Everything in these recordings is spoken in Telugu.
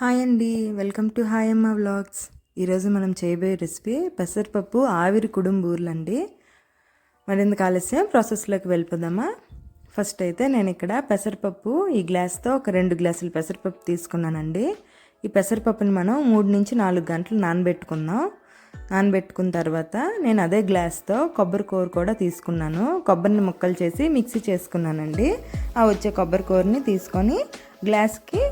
హాయ్ అండి. Welcome to hi Amma vlogs. ఈరోజు మనం చేయబోయే రెసిపీ పెసరపప్పు ఆవిరి కుడుంబూర్లు అండి మరింత ఆలస్యం ప్రాసెస్లోకి వెళ్ళిపోదామా? ఫస్ట్ అయితే నేను ఇక్కడ పెసరపప్పు ఈ గ్లాస్తో ఒక రెండు గ్లాసులు పెసరపప్పు తీసుకున్నానండి. ఈ పెసరపప్పుని మనం మూడు నుంచి నాలుగు గంటలు నానబెట్టుకుందాం. నానబెట్టుకున్న తర్వాత నేను అదే గ్లాస్తో కొబ్బరి కూర కూడా తీసుకున్నాను. కొబ్బరిని ముక్కలు చేసి మిక్సీ చేసుకున్నానండి. ఆ వచ్చే కొబ్బరి కూరని తీసుకొని గ్లాస్కి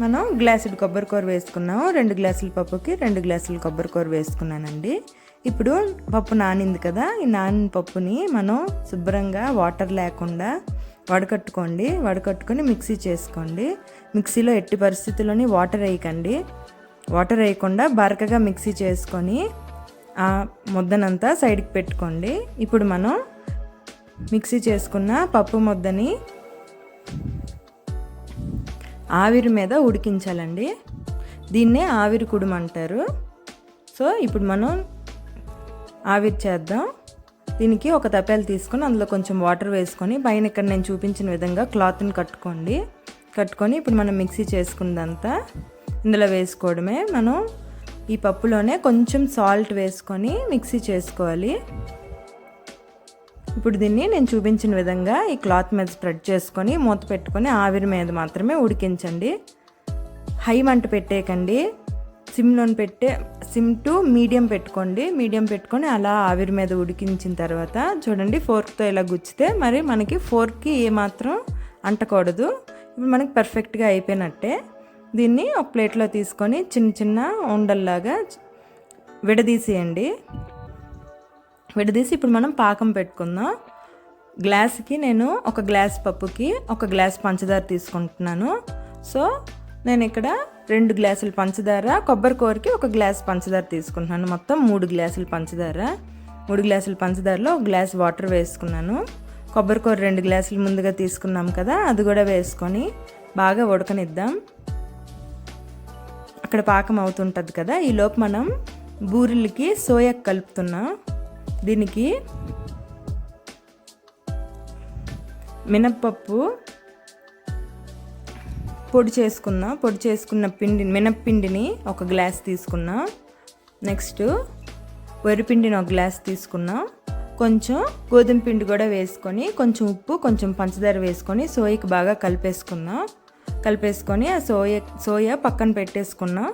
మనం గ్లాసుడు కొబ్బరి కూర వేసుకున్నాము. రెండు గ్లాసుల పప్పుకి రెండు గ్లాసులు కొబ్బరి కూర వేసుకున్నానండి. ఇప్పుడు పప్పు నానింది కదా ఈ నానిన పప్పుని మనం శుభ్రంగా వాటర్ లేకుండా వడకట్టుకోండి. వడకట్టుకొని మిక్సీ చేసుకోండి. మిక్సీలో ఎట్టి పరిస్థితుల్లోని వాటర్ వేయకండి. వాటర్ వేయకుండా బరకగా మిక్సీ చేసుకొని ఆ ముద్దనంతా సైడ్కి పెట్టుకోండి. ఇప్పుడు మనం మిక్సీ చేసుకున్న పప్పు ముద్దని ఆవిరి మీద ఉడికించాలండి. దీన్నే ఆవిరి కుడుము అంటారు. సో ఇప్పుడు మనం ఆవిరి చేద్దాం. దీనికి ఒక తపేలు తీసుకొని అందులో కొంచెం వాటర్ వేసుకొని పైన ఇక్కడ నేను చూపించిన విధంగా క్లాత్ని కట్టుకోండి. కట్టుకొని ఇప్పుడు మనం మిక్సీ చేసుకున్నదంతా ఇందులో వేసుకోవడమే. మనం ఈ పప్పులోనే కొంచెం సాల్ట్ వేసుకొని మిక్సీ చేసుకోవాలి. ఇప్పుడు దీన్ని నేను చూపించిన విధంగా ఈ క్లాత్ మీద స్ప్రెడ్ చేసుకొని మూత పెట్టుకొని ఆవిరి మీద మాత్రమే ఉడికించండి. హై మంట పెట్టేయకండి సిమ్లో పెట్టే సిమ్ టు మీడియం పెట్టుకోండి. మీడియం పెట్టుకొని అలా ఆవిరి మీద ఉడికించిన తర్వాత చూడండి ఫోర్క్తో ఇలా గుచ్చితే మరి మనకి ఫోర్క్కి ఏమాత్రం అంటకూడదు. ఇప్పుడు మనకి పర్ఫెక్ట్గా అయిపోయినట్టే. దీన్ని ఒక ప్లేట్లో తీసుకొని చిన్న చిన్న ఉండల్లాగా విడదీసేయండి. విడదీసి ఇప్పుడు మనం పాకం పెట్టుకుందాం. గ్లాస్కి నేను ఒక గ్లాస్ పప్పుకి ఒక గ్లాస్ పంచదార తీసుకుంటున్నాను. సో నేను ఇక్కడ రెండు గ్లాసులు పంచదార కొబ్బరి కూరకి ఒక గ్లాస్ పంచదార తీసుకుంటున్నాను. మొత్తం మూడు గ్లాసులు పంచదార. మూడు గ్లాసులు పంచదారలో ఒక గ్లాస్ వాటర్ వేసుకున్నాను. కొబ్బరి కూర రెండు గ్లాసులు ముందుగా తీసుకున్నాం కదా అది కూడా వేసుకొని బాగా ఉడకనిద్దాం. అక్కడ పాకం అవుతుంటుంది కదా ఈ లోపు మనం బూరెలకి సోయా కలుపుతున్నాం. దీనికి మినప్పప్పు పొడి చేసుకున్నా పొడి చేసుకున్న పిండి మినప్పిండిని ఒక గ్లాస్ తీసుకున్నా. నెక్స్ట్ వరిపిండిని ఒక గ్లాస్ తీసుకున్నా. కొంచెం గోధుమ పిండి కూడా వేసుకొని కొంచెం ఉప్పు కొంచెం పంచదార వేసుకొని సోయకి బాగా కలిపేసుకున్నా. కలిపేసుకొని ఆ సోయ సోయ పక్కన పెట్టేసుకున్నా.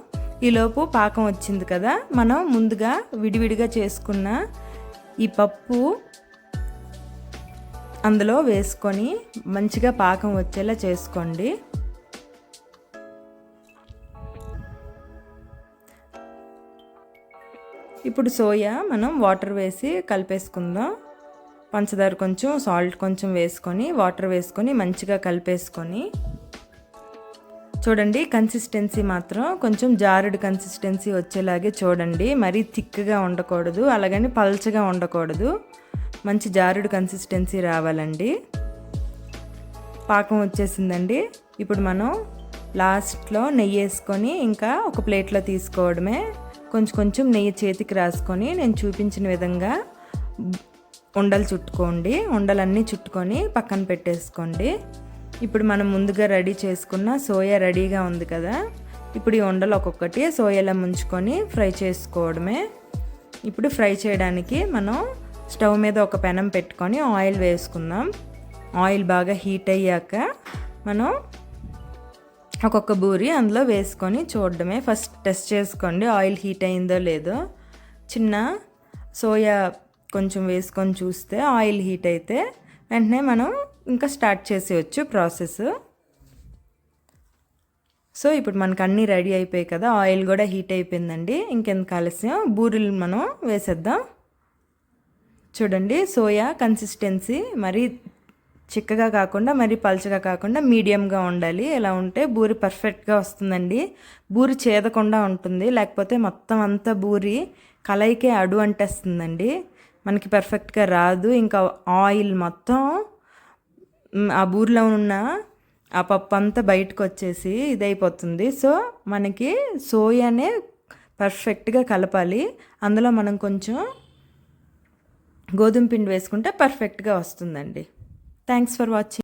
ఈలోపు పాకం వచ్చింది కదా మనం ముందుగా విడివిడిగా చేసుకున్న ఈ పప్పు అందులో వేసుకొని మంచిగా పాకం వచ్చేలా చేసుకోండి. ఇప్పుడు సోయా మనం వాటర్ వేసి కలిపేసుకుందాం. పంచదార కొంచెం సాల్ట్ కొంచెం వేసుకొని వాటర్ వేసుకొని మంచిగా కలిపేసుకొని చూడండి కన్సిస్టెన్సీ మాత్రం కొంచెం జారుడు కన్సిస్టెన్సీ వచ్చేలాగే చూడండి. మరీ థిక్గా ఉండకూడదు అలాగని పల్చగా ఉండకూడదు. మంచి జారుడు కన్సిస్టెన్సీ రావాలండి. పాకం వచ్చేసిందండి. ఇప్పుడు మనం లాస్ట్లో నెయ్యి వేసుకొని ఇంకా ఒక ప్లేట్లో తీసుకోవడమే. కొంచెం కొంచెం నెయ్యి చేతికి రాసుకొని నేను చూపించిన విధంగా ఉండలు చుట్టుకోండి. ఉండలన్నీ చుట్టుకొని పక్కన పెట్టేసుకోండి. ఇప్పుడు మనం ముందుగా రెడీ చేసుకున్న సోయా రెడీగా ఉంది కదా. ఇప్పుడు ఈ ఉండలు ఒక్కొక్కటి సోయాలో ముంచుకొని ఫ్రై చేసుకోవడమే. ఇప్పుడు ఫ్రై చేయడానికి మనం స్టవ్ మీద ఒక పెనం పెట్టుకొని ఆయిల్ వేసుకుందాం. ఆయిల్ బాగా హీట్ అయ్యాక మనం ఒక్కొక్క బూరి అందులో వేసుకొని చూడడమే. ఫస్ట్ టెస్ట్ చేసుకోండి ఆయిల్ హీట్ అయిందో లేదో. చిన్న సోయా కొంచెం వేసుకొని చూస్తే ఆయిల్ హీట్ అయితే వెంటనే మనం ఇంకా స్టార్ట్ చేసేయచ్చు ప్రాసెస్. సో ఇప్పుడు మనకు అన్నీ రెడీ అయిపోయాయి కదా ఆయిల్ కూడా హీట్ అయిపోయిందండి. ఇంకెందుకు ఆలస్యం బూరెలు మనం వేసేద్దాం. చూడండి సోయా కన్సిస్టెన్సీ మరి చిక్కగా కాకుండా మరి పల్చగా కాకుండా మీడియంగా ఉండాలి. ఇలా ఉంటే బూరి పర్ఫెక్ట్గా వస్తుందండి. బూరి చేదకుండా ఉంటుంది. లేకపోతే మొత్తం అంతా బూరి కలయికే అడు అంటేస్తుందండి మనకి పర్ఫెక్ట్గా రాదు. ఇంకా ఆయిల్ మొత్తం ఆ బూరిలో ఉన్న ఆ పప్పు అంతా బయటకు వచ్చేసి ఇదైపోతుంది. సో మనకి సోయానే పర్ఫెక్ట్గా కలపాలి. అందులో మనం కొంచెం గోధుమ పిండి వేసుకుంటే పర్ఫెక్ట్గా వస్తుందండి. Thanks for watching.